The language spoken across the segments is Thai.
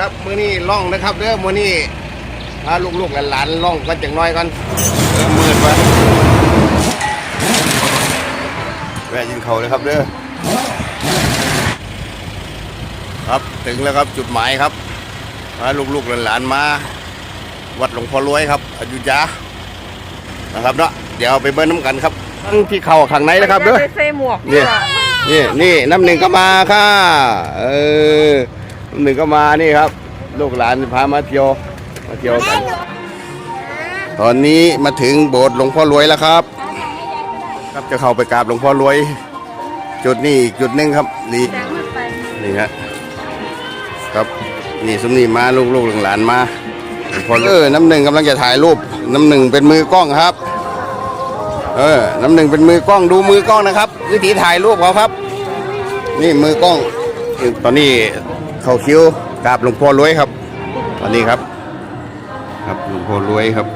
ครับมื้อนี้ล่องนะครับเด้อมื้อนี้พาลูกๆหลานๆล่องกันจังน้อยกันเออมืดวะแวะยินเขาเลยครับเด้อครับถึงแล้วครับจุดหมายครับพาลูกๆหลานๆมา วัดหลวงพ่อรวยครับอยุธยานะครับเนาะเดี๋ยวไปเบิ้ลน้ำกันครับทั้งที่เข่าข้างในนะครับเด้อไปใส่หมวกนี่นี่นี่น้ำหนึ่งก็มาค่ะเออน้ำ หนึ่งก็มานี่ครับ ลูกหลานพามาเที่ยวมาเที่ยวกัน ตอนนี้มาถึงโบสถ์หลวงพ่อรวยแล้วครับ ครับจะเข้าไปกราบหลวงพ่อรวย จุดนี้อีกจุดหนึ่งครับนี่นี่ฮะครับนี่สมนีมาลูกๆหลานมาพอเออน้ำหนึ่งกำลังจะถ่ายรูปน้ำหนึ่งเป็นมือกล้องครับ เออน้ำหนึ่งเป็นมือกล้องดูมือกล้องนะครับ วิธีถ่ายรูปเขาครับ นี่มือกล้อง ตอนนี้ เขาคิ้วกราบหลวงพ่อรวยครับตอนนี้ครับ ครับหลวงพ่อรวยครับ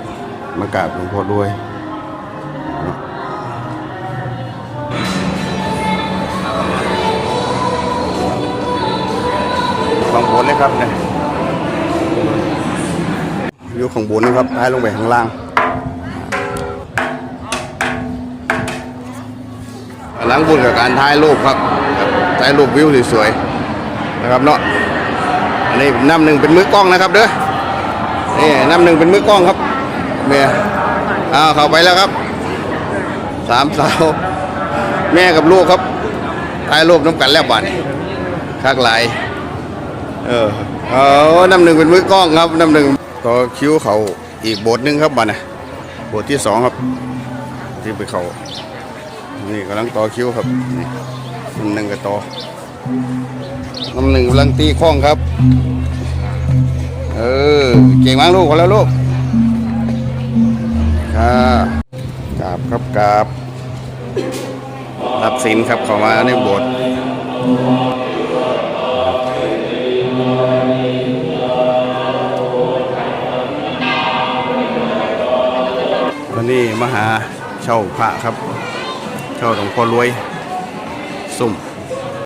มากราบหลวงพ่อรวยข้างบนเลยครับเนี่ยอยู่ข้างบนนะครับท้ายลงไปข้างล่างหลังบุญกับการถ่ายรูปครับครับถ่ายรูปวิวสวยๆ นะครับเนาะอันนี้น้ำหนึ่งเป็นมือกล้องนะครับเด้อนี่น้ำหนึ่งเป็นมือกล้องครับเมียอ้าวเข้าไปแล้วครับสามสาวแม่กับลูกครับถ่ายรูปน้ำกันแล้วบัดคักหลายเออเอาน้ำหนึ่งเป็นมือกล้องครับน้ำหนึ่งต่อคิ้วเขาอีกโบทหนึงครับบัดนะโบทที่สองครับ ที่ไปเขานี่กำลังต่อคิ้วครับนี่น้ำหนึ่งกับต่อ น้ำหนึ่งกำลังตีข้องครับ เออ เก่งมากลูกคนแล้วลูกครับกราบครับกราบรับสินครับเข้ามาในโบสถ์ตอนนี้มหาเช่าพระครับ เช่าหลวงพ่อรวยสุ่ม